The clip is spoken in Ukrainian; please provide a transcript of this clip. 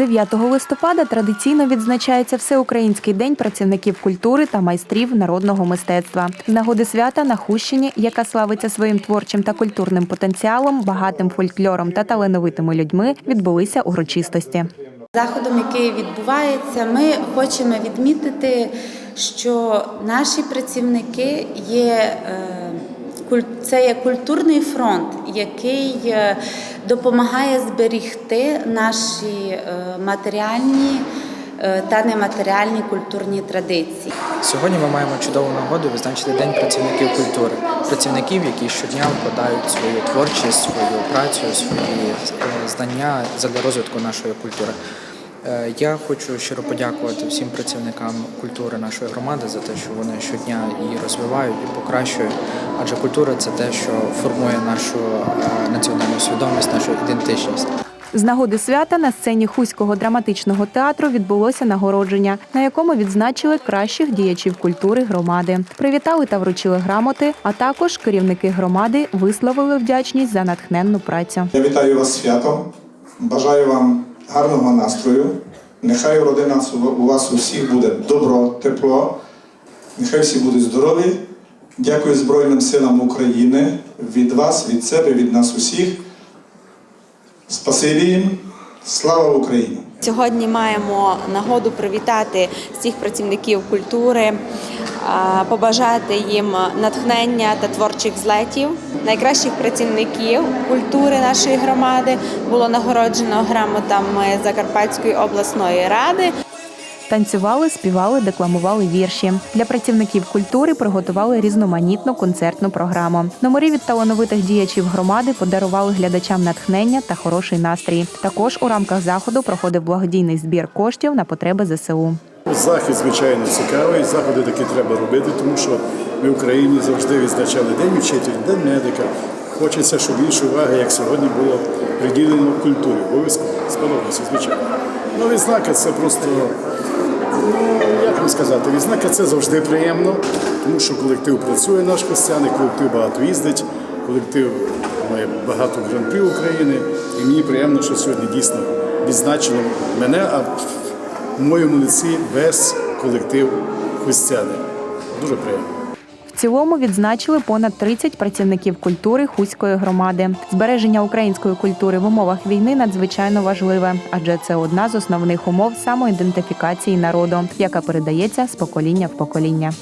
9 листопада традиційно відзначається Всеукраїнський день працівників культури та майстрів народного мистецтва. З нагоди свята на Хущині, яка славиться своїм творчим та культурним потенціалом, багатим фольклором та талановитими людьми, відбулися урочистості. Заходом, який відбувається, ми хочемо відмітити, що наші працівники є е, це є культурний фронт, який е, допомагає зберігти наші е, матеріальні е, та нематеріальні культурні традиції. Сьогодні ми маємо чудову нагоду визначити День працівників культури, працівників, які щодня вкладають свою творчість, свою працю, свої знання для розвитку нашої культури. Е, Я хочу щиро подякувати всім працівникам культури нашої громади за те, що вони щодня її розвивають і покращують. Адже культура це те, що формує нашу е, національну свідомість, нашу ідентичність. З нагоди свята на сцені Хуського драматичного театру відбулося нагородження, на якому відзначили кращих діячів культури громади. Привітали та вручили грамоти, а також керівники громади висловили вдячність за натхненну працю. Я вітаю вас святом. Бажаю вам гарного настрою. Нехай родина у вас усіх буде добро, тепло. Нехай всі будуть здорові. Дякую Збройним силам України від вас, від себе, від нас усіх. Спасибі їм. Слава Україні! Сьогодні маємо нагоду привітати всіх працівників культури, побажати їм натхнення та творчих злетів. Найкращих працівників культури нашої громади було нагороджено грамотами Закарпатської обласної ради. Танцювали, співали, декламували вірші. Для працівників культури приготували різноманітну концертну програму. Номери від талановитих діячів громади подарували глядачам натхнення та хороший настрій. Також у рамках заходу проходив благодійний збір коштів на потреби ЗСУ. Захід, звичайно, цікавий. Заходи такі треба робити, тому що ми в Україні завжди відзначали День учителя, День медика. Хочеться, щоб більше уваги, як сьогодні, було приділено культурі. Обов'язково сподобається, звичайно. Ну, відзнака це просто, ну як вам сказати, відзнака це завжди приємно, тому що колектив працює наш християний, колектив багато їздить, колектив має багато гран-при України. І мені приємно, що сьогодні дійсно відзначено мене, а в моєму лиці весь колектив християни. Дуже приємно. Цілому відзначили понад 30 працівників культури Хуської громади. Збереження української культури в умовах війни надзвичайно важливе, адже це одна з основних умов самоідентифікації народу, яка передається з покоління в покоління.